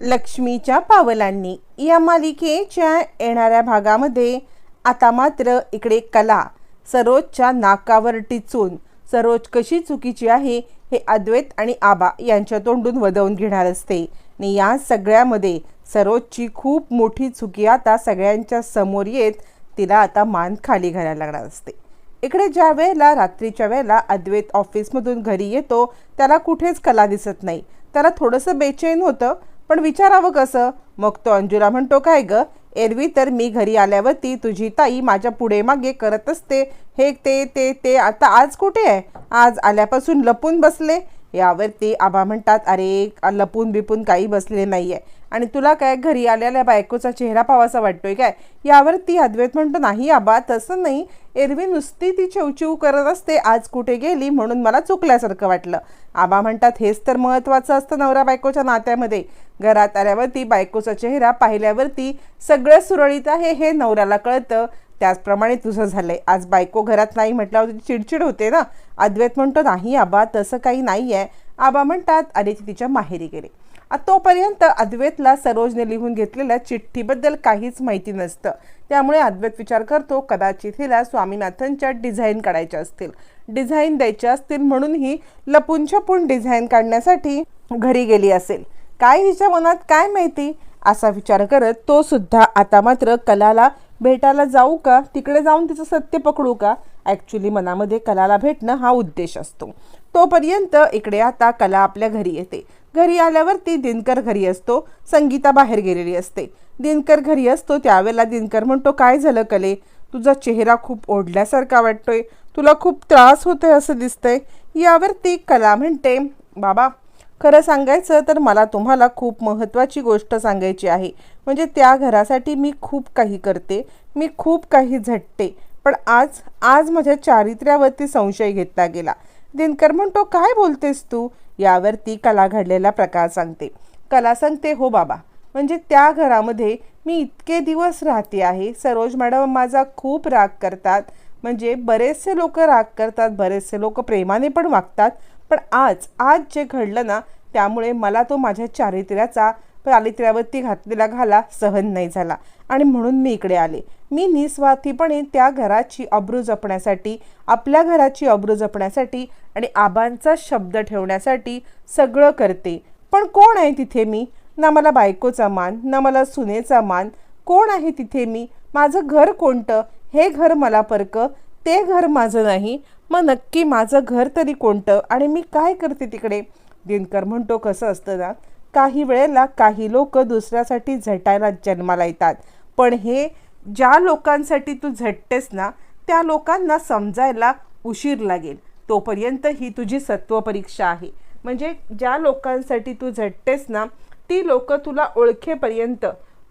लक्ष्मीच्या पावलांनी. या मालिकेच्या येणाऱ्या भागामध्ये आता मात्र इकडे कला सरोजच्या नाकावर टिचून सरोज कशी चुकीची आहे हे अद्वैत आणि आबा यांच्या तोंडून वदवून घेणार असते. आणि या सगळ्यामध्ये सरोजची खूप मोठी चुकी आता सगळ्यांच्या समोर येत तिला आता मान खाली घालायला लागणार असते. इकडे ज्या वेळेला रात्रीच्या वेळेला अद्वैत ऑफिसमधून घरी येतो त्याला कुठेच कला दिसत नाही. त्याला थोडंसं बेचैन होतं पण विचारावं कसं? मग तो अंजुला म्हणतो काय ग? एरवी तर मी घरी आल्यावरती तुझी ताई माझ्या पुढे मागे करत असते. हे ते ते ते आता आज कुठे आहे? आज आल्यापासून लपून बसले. यावरती आबा म्हणतात अरे लपून बिपून काही बसले नाही आहे आणि तुला काय घरी आलेल्या बायकोचा चेहरा पावासा वाटतोय काय? यावरती अद्वैत म्हणतो नाही आबा तसं नाही. एरवी नुसती ती चिवचिव करत असते. आज कुठे गेली म्हणून मला चुकल्यासारखं वाटलं. आबा म्हणतात हेच तर महत्त्वाचं असतं नवरा बायकोच्या नात्यामध्ये. घरात आल्यावरती बायकोचा चेहरा पाहिल्यावरती सगळं सुरळीत आहे हे नवऱ्याला कळतं. त्याचप्रमाणे तुझं झालंय. आज बायको घरात नाही म्हटल्यावर तुझी चिडचिड होते ना? अद्वैत म्हणतो नाही आबा तसं काही नाही आहे आबा म्हणतात अरे ती तिच्या माहेरी गेले. आ तोपर्यंत अद्वैतला सरोजने लिहून घेतलेल्या चिठ्ठीबद्दल काहीच माहिती नसतं. त्यामुळे अद्वैत विचार करतो कदाचित हिला स्वामीनाथनच्या डिझाईन काढायच्या असतील. डिझाईन द्यायच्या असतील म्हणून ही लपून छपून डिझाईन काढण्यासाठी घरी गेली असेल. काय हिच्या मनात काय माहिती? असा विचार करत तो सुद्धा आता मात्र कलाला भेटायला जाऊ का? तिकडे जाऊन तिचं सत्य पकडू का? ॲक्च्युली मनामध्ये कलाला भेटणं हा उद्देश असतो. तोपर्यंत इकडे आता कला आपल्या घरी येते. घरी आल्यावरती दिनकर घरी असतो. संगीता बाहेर गेलेली असते. दिनकर घरी असतो. त्यावेळेला दिनकर म्हणतो काय झालं कले? तुझा चेहरा खूप ओढल्यासारखा वाटतोय. तुला खूप त्रास होते असं दिसतंय. यावरती कला म्हणते बाबा खरं सांगायचं तर मला तुम्हाला खूप महत्त्वाची गोष्ट सांगायची आहे. म्हणजे त्या घरासाठी मी खूप काही करते मी खूप काही झटते. पण आज आज माझ्या चारित्र्यावरती संशय घेतला गेला. दिनकर म्हणतो काय बोलतेस तू? यावरती कला घडलेला प्रकार सांगते. कला सांगते हो बाबा म्हणजे त्या घरामध्ये मी इतके दिवस राहते आहे सरोज मॅडम माझा खूप राग करतात. म्हणजे बरेचसे लोक राग करतात बरेचसे लोक प्रेमाने पण वागतात. पण आज आज जे घडलं ना त्यामुळे मला तो माझ्या चारित्र्याचा चारित्र्यावरती घातलेला घाला सहन नाही झाला. आणि म्हणून मी इकडे आले. मी निस्वार्थीपणे त्या घराची अब्रू जपण्यासाठी आपल्या घराची अब्रू जपण्यासाठी आणि आबांचा शब्द ठेवण्यासाठी सगळं करते. पण कोण आहे तिथे मी? ना मला बायकोचा मान ना मला सुनेचा मान. कोण आहे तिथे मी? माझं घर कोणतं? हे घर मला परक ते घर माझं नाही. मग नक्की माझं घर तरी कोणतं आणि मी काय करते तिकडे? दिनकर म्हणतो कसं असतं ना काही वेळेला काही लोक दुसऱ्यासाठी झटायला जन्माला येतात. पण हे ज्या लोकांसाठी तू झटतेस ना त्या लोकांना समजायला उशीर लागेल. तोपर्यंत ही तुझी सत्वपरीक्षा आहे. म्हणजे ज्या लोकांसाठी तू झटतेस ना ती लोक तुला ओळखेपर्यंत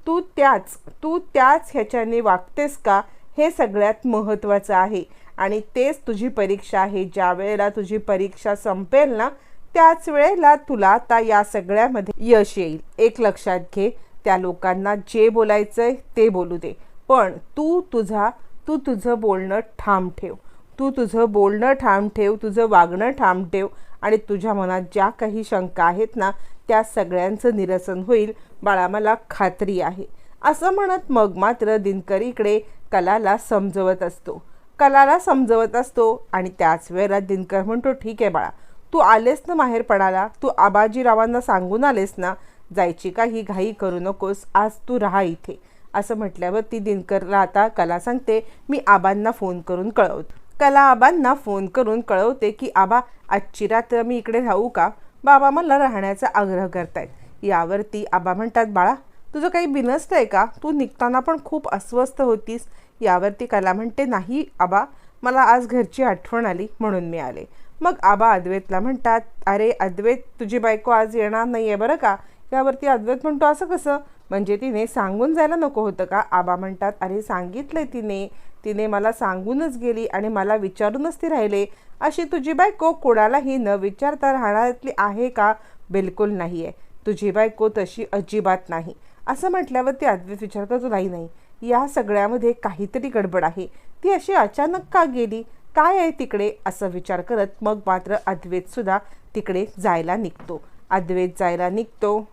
तू त्याच तू त्याच ह्याच्याने वागतेस का? हे सगळ्यात महत्त्वाचं आहे. आणि तेच तुझी परीक्षा आहे. ज्या वेळेला तुझी परीक्षा संपेल ना त्याच वेळेला तुला आता या सगळ्यामध्ये यश येईल. एक लक्षात घे त्या लोकांना जे बोलायचं आहे ते बोलू दे. पण तू तुझा तू तुझं बोलणं ठाम ठेव. तू तुझं बोलणं ठाम ठेव तुझं वागणं ठाम ठेव. आणि तुझ्या मनात ज्या काही शंका आहेत ना त्या सगळ्यांचं निरसन होईल. बाळा मला खात्री आहे. असं म्हणत मग मात्र दिनकर इकडे कलाला समजवत असतो. कलाला समजवत असतो आणि त्याच वेळेला दिनकर म्हणतो ठीक आहे बाळा तू आलेस ना माहेरपणाला तू आबाजीरावांना सांगून आलेस ना? जायची काही घाई करू नकोस आज तू राहा इथे. असं म्हटल्यावर ती दिनकरला आता कला सांगते मी आबांना फोन करून कळवते. कला आबांना फोन करून कळवते की आबा आजची रात्र मी इकडे राहू का? बाबा मला राहण्याचा आग्रह करतायत. यावरती आबा म्हणतात बाळा तुझं काही बिनसतं आहे का तू निघताना पण खूप अस्वस्थ होतीस. यावरती कला म्हणते नाही आबा मला आज घरची आठवण आली म्हणून मी आले. मग आबा अद्वैतला म्हणतात अरे अद्वैत तुझी बायको आज येणार नाही आहे बरं का? यावरती अद्वैत म्हणतो असं कसं? म्हणजे तिने सांगून जायला नको होतं का? आबा म्हणतात अरे सांगितलंय तिने. तिने मला सांगूनच गेली आणि मला विचारूनच ती राहिले. अशी तुझी बायको कोणालाही न विचारता राहण्यातली आहे का? बिलकुल नाही आहे तुझी बायको तशी अजिबात नाही. असं म्हटल्यावर ती अद्वैत विचार करतो नाही नाही. या सगळ्यामध्ये काहीतरी गडबड आहे. ती अशी अचानक का गेली? काय आहे तिकडे? असं विचार करत मग मात्र अद्वैतसुद्धा तिकडे जायला निघतो. अद्वैत जायला निघतो.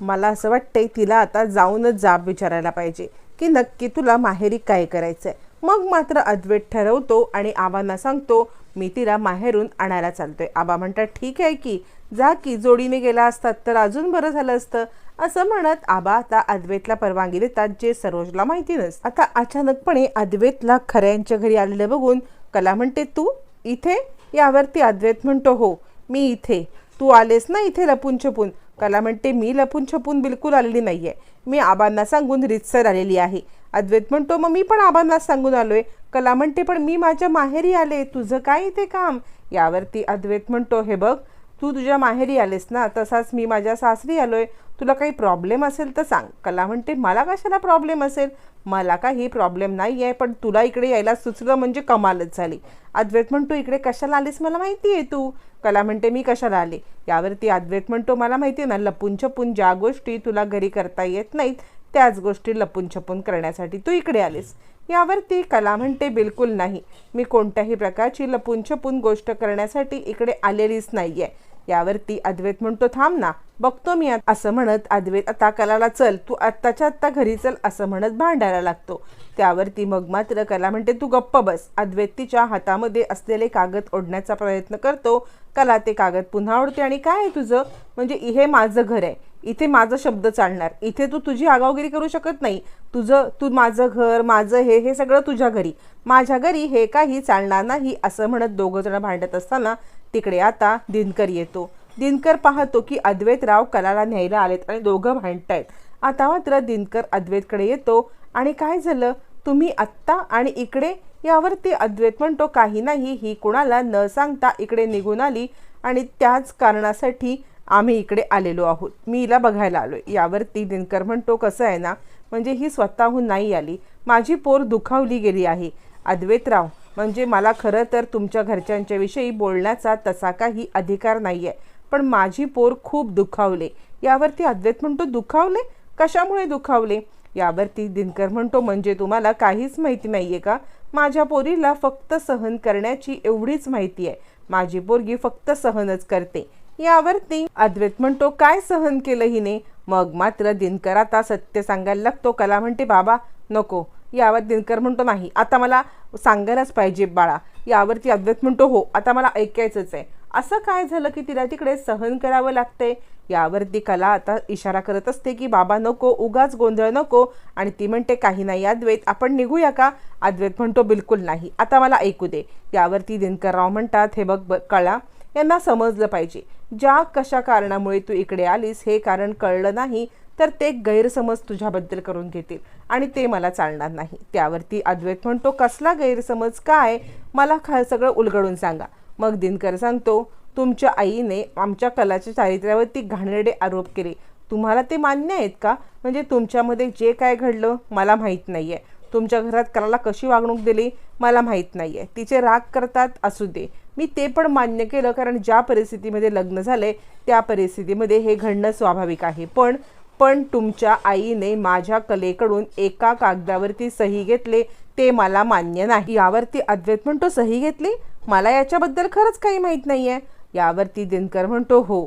मला असं वाटतंय तिला आता जाऊनच जाब विचारायला पाहिजे की नक्की तुला माहेरी काय करायचं आहे मग मात्र अद्वैत ठरवतो आणि आबांना सांगतो मी तिला माहेरून आणायला चालतोय. आबा म्हणतात ठीक आहे की जा की जोडीने गेला असतात तर अजून बरं झालं असतं. असं म्हणत आबा आता अद्वैतला परवानगी देतात जे सरोजला माहिती नसतं. आता अचानकपणे अद्वैतला खऱ्यांच्या घरी आलेलं बघून कला म्हणते तू इथे? यावरती अद्वैत म्हणतो हो मी इथे. तू आलेस ना इथे लपून छपून? कला म्हणते मी लपून छपून बिलकुल आलेली नाही आहे मी आबांना सांगून रितसर आलेली आहे. अद्वैत म्हणतो मग मी पण आबांना सांगून आलोय. कला म्हणते पण मी माझ्या माहेरी आले तुझं काय ते काम? यावरती अद्वैत म्हणतो हे बघ तू तुझ्या माहेरी आलेस ना तसाच मी माझ्या सासरी आलोय. तुला काही प्रॉब्लेम असेल तर सांग. कला म्हणते मला कशाला प्रॉब्लेम असेल? मला काही प्रॉब्लेम नाही आहे पण तुला इकडे यायला सुचलं म्हणजे कमालच झाली. अद्वैत म्हणतो इकडे कशाला आलीस मला माहिती आहे तू. कला म्हणते मी कशाला आले? यावरती अद्वैत म्हणतो मला माहिती आहे ना लपून छपून ज्या गोष्टी तुला घरी करता येत नाहीत त्याच गोष्टी लपून छपून करण्यासाठी तू इकडे आलीस. यावरती कला म्हणते बिलकुल नाही. मी कोणत्याही प्रकारची लपून छपून गोष्ट करण्यासाठी इकडे आलेलीच नाहीये. यावरती अद्वैत म्हणतो थांब ना बघतो मी असं म्हणत अद्वैत आता कलाला चल तू आत्ताच्या आत्ता घरी चल असं म्हणत भांडायला लागतो. त्यावरती मग मात्र कला म्हणते तू गप्प बस. अद्वैत तिच्या हातामध्ये असलेले कागद ओढण्याचा प्रयत्न करतो. कला ते कागद पुन्हा ओढते आणि काय आहे तुझं? म्हणजे हे माझं घर आहे. इथे माझं शब्द चालणार. इथे तू तुझी आगावगिरी करू शकत नाही. तुझं तू माझं घर माझं हे हे सगळं तुझ्या घरी. माझ्या घरी हे काही चालणार नाही असं म्हणत दोघं जण भांडत असताना तिकडे आता दिनकर येतो. दिनकर पाहतो की अद्वैतराव कलाला न्यायला आलेत आणि दोघं भांडतायत. आता मात्र दिनकर अद्वैतकडे येतो. आणि काय झालं? तुम्ही आत्ता आणि इकडे? यावरती अद्वैत म्हणतो काही नाही ही कुणाला न सांगता इकडे निघून आली आणि त्याच कारणासाठी आम्ही इकडे आलेलो आहोत. मी हिला बघायला आलोय. यावरती दिनकर म्हणतो कसं आहे ना म्हणजे ही स्वतःहून नाही आली. माझी पोर दुखावली गेली आहे. अद्वैतराव म्हणजे मला खरं तर तुमच्या घरच्यांच्याविषयी बोलण्याचा तसा काही अधिकार नाही आहे पण माझी पोर खूप दुखावले. यावरती अद्वैत म्हणतो दुखावले? कशामुळे दुखावले? यावरती दिनकर म्हणतो म्हणजे तुम्हाला काहीच माहिती नाही आहे का? माझ्या पोरीला फक्त सहन करण्याची एवढीच माहिती आहे. माझी पोरगी फक्त सहनच करते. यावरती अद्वैत म्हणतो काय सहन केलं हिने? मग मात्र दिनकर आता सत्य सांगायला लागतो. कला म्हणते बाबा नको. यावर दिनकर म्हणतो नाही. आता मला सांगायलाच पाहिजे बाळा. यावरती अद्वैत म्हणतो हो आता मला ऐकायचंच आहे. असं काय झालं की तिला तिकडे सहन करावं लागतंय? यावरती कला आता इशारा करत असते की बाबा नको. उगाच गोंधळ नको. आणि ती म्हणते काही नाही अद्वैत. आपण निघूया का? अद्वैत म्हणतो बिलकुल नाही. आता मला ऐकू दे. यावरती दिनकरराव म्हणतात हे बघ ब- कळा. यांना समजलं पाहिजे. ज्या कशा कारणामुळे तू इकडे आलीस हे कारण कळलं नाही तर ते गैरसमज तुझ्याबद्दल करून घेतील आणि ते मला चालणार नाही. त्यावरती अद्वैत म्हणतो कसला गैरसमज? काय? मला खा सगळं उलगडून सांगा. मग दिनकर सांगतो तुमच्या आईने आमच्या कलाच्या चारित्र्यावरती घाणेरडे आरोप केले. तुम्हाला ते मान्य आहेत का? म्हणजे तुमच्यामध्ये जे काय घडलं मला माहीत नाही आहे तुमच्या घरात कलाला कशी वागणूक दिली मला माहीत नाही आहे तिचे राग करतात असू दे. मी ते पण मान्य केलं कारण ज्या परिस्थितीमध्ये लग्न झाले त्या परिस्थितीमध्ये हे घडणं स्वाभाविक आहे. पण पण तुमच्या आईने माझ्या कलेकडून एका कागदावरती सही घेतले ते मला मान्य नाही. यावरती अद्वैत म्हणतो सही घेतली? मला याच्याबद्दल खरंच काही माहीत नाही आहे यावरती दिनकर म्हणतो हो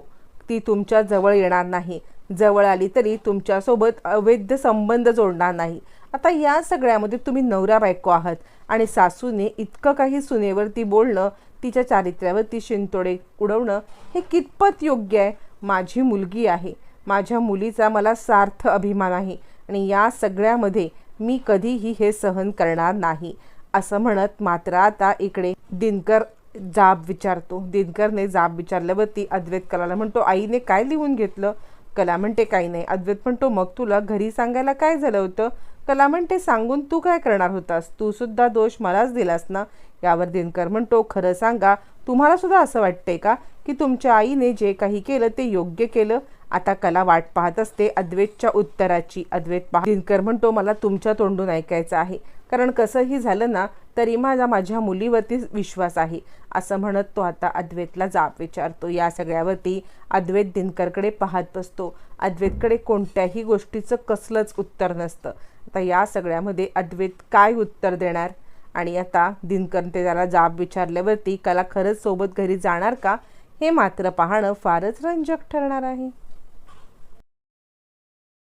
ती तुमच्या जवळ येणार नाही. जवळ आली तरी तुमच्यासोबत अवैध संबंध जोडणार नाही. आता या सगळ्यामध्ये तुम्ही नवरा बायको आहात आणि सासूने इतकं काही सुनेवरती बोलणं तिच्या चारित्र्यावरती शिंतोडे उडवणं हे कितपत योग्य आहे? माझी मुलगी आहे. माझ्या मुलीचा मला सार्थ अभिमान आहे आणि या सगळ्यामध्ये मी कधीही हे सहन करणार नाही असं म्हणत मात्र आता इकडे दिनकर जाब विचारतो. दिनकरने जाब विचारल्यावरती अद्वैत कलाला म्हणतो आईने काय लिहून घेतलं? कला म्हणते काही नाही. अद्वैत म्हणतो मग तुला घरी सांगायला काय झालं होतं? कला म्हणते सांगून तू काय करणार होतास? तू सुद्धा दोष मलाच दिलास ना? यावर दिनकर म्हणतो खरं सांगा तुम्हाला सुद्धा असं वाटतंय का की तुमच्या आईने जे काही केलं ते योग्य केलं? आता कला वाट पाहत असते अद्वैतच्या उत्तराची अद्वैत पाह दिनकर म्हणतो मला तुमच्या तोंडून ऐकायचं आहे. कारण कसंही झालं ना तरी माझा माझ्या मुलीवरती विश्वास आहे. असं म्हणत तो आता अद्वैतला जाब विचारतो. या सगळ्यावरती अद्वैत दिनकरकडे पाहत बसतो. अद्वैतकडे कोणत्याही गोष्टीचं कसलंच उत्तर नसतं. आता या सगळ्यामध्ये अद्वैत काय उत्तर देणार? आणि आता दिनकर ते त्याला जाब विचारल्यावरती कला खरंच सोबत घरी जाणार का? हे मात्र पाहणं फारच रंजक ठरणार आहे.